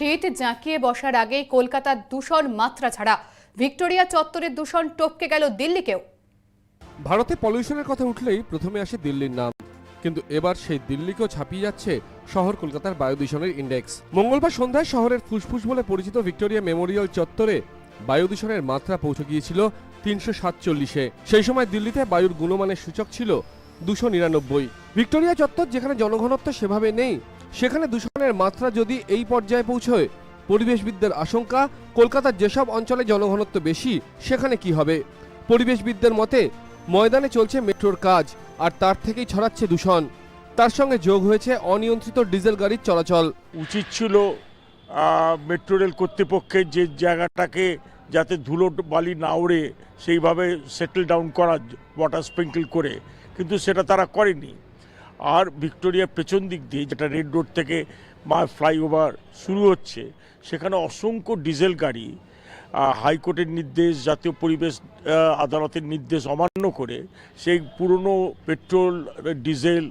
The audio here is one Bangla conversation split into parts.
শীত জাঁকিয়ে বসার আগেই কলকাতার দূষণ মাত্রা ছাড়া ভিক্টোরিয়া চত্বরের দূষণ টপকে গেল দিল্লিকেও। ভারতে পলিউশনের কথা উঠলেই প্রথমে আসে দিল্লির নাম। কিন্তু এবার সেই দিল্লিকেও ছাপিয়ে যাচ্ছে শহর কলকাতার বায়ু দূষণের ইন্ডেক্স মঙ্গলবার সন্ধ্যায় শহরের ফুসফুস বলে পরিচিত ভিক্টোরিয়া মেমোরিয়াল চত্বরে বায়ু দূষণের মাত্রা পৌঁছে গিয়েছিল তিনশো সাতচল্লিশে। সেই সময় দিল্লিতে বায়ুর গুণমানের সূচক ছিল দুশো নিরানব্বই। ভিক্টোরিয়া চত্বর যেখানে জনঘনত্ব সেভাবে নেই সেখানে দূষণের মাত্রা যদি এই পর্যায়ে পৌঁছয়, পরিবেশবিদদের আশঙ্কা, কলকাতার যেসব অঞ্চলে জনঘনত্ব বেশি, সেখানে কি হবে? পরিবেশবিদদের মতে, ময়দানে চলছে মেট্রোর কাজ, আর তার থেকেই ছড়াচ্ছে দূষণ। তার সঙ্গে যোগ হয়েছে অনিয়ন্ত্রিত ডিজেল গাড়ির চলাচল। উচিত ছিল মেট্রো রেল কর্তৃপক্ষের যে জায়গাটাকে যাতে ধুলো বালি না উড়ে সেইভাবে সেটেল ডাউন করা ওয়াটার স্প্রিঙ্কল করে। কিন্তু সেটা তারা করেনি। আর ভিক্টোরিয়ার পেছন দিক দিয়ে যেটা রেড রোড থেকে মা ফ্লাইওভার শুরু হচ্ছে, সেখানে অসংখ্য ডিজেল গাড়ি হাইকোর্টের নির্দেশ, জাতীয় পরিবেশ আদালতের নির্দেশ অমান্য করে সেই পুরনো পেট্রোল, ডিজেল,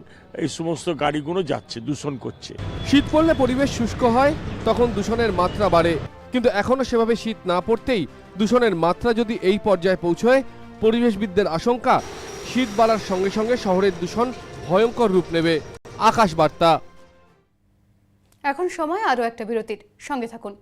এই সমস্ত গাড়িগুলো যাচ্ছে, দূষণ করছে। শীত পড়লে পরিবেশ শুষ্ক হয়, তখন দূষণের মাত্রা বাড়ে। কিন্তু এখনও সেভাবে শীত না পড়তেই দূষণের মাত্রা যদি এই পর্যায়ে পৌঁছয়, পরিবেশবিদদের আশঙ্কা, শীত বাড়ার সঙ্গে সঙ্গে শহরের দূষণ ভয়ঙ্কর রূপ নেবে। আকাশ বার্তা এখন সময় আরও একটা বিরতির। সঙ্গে থাকুন।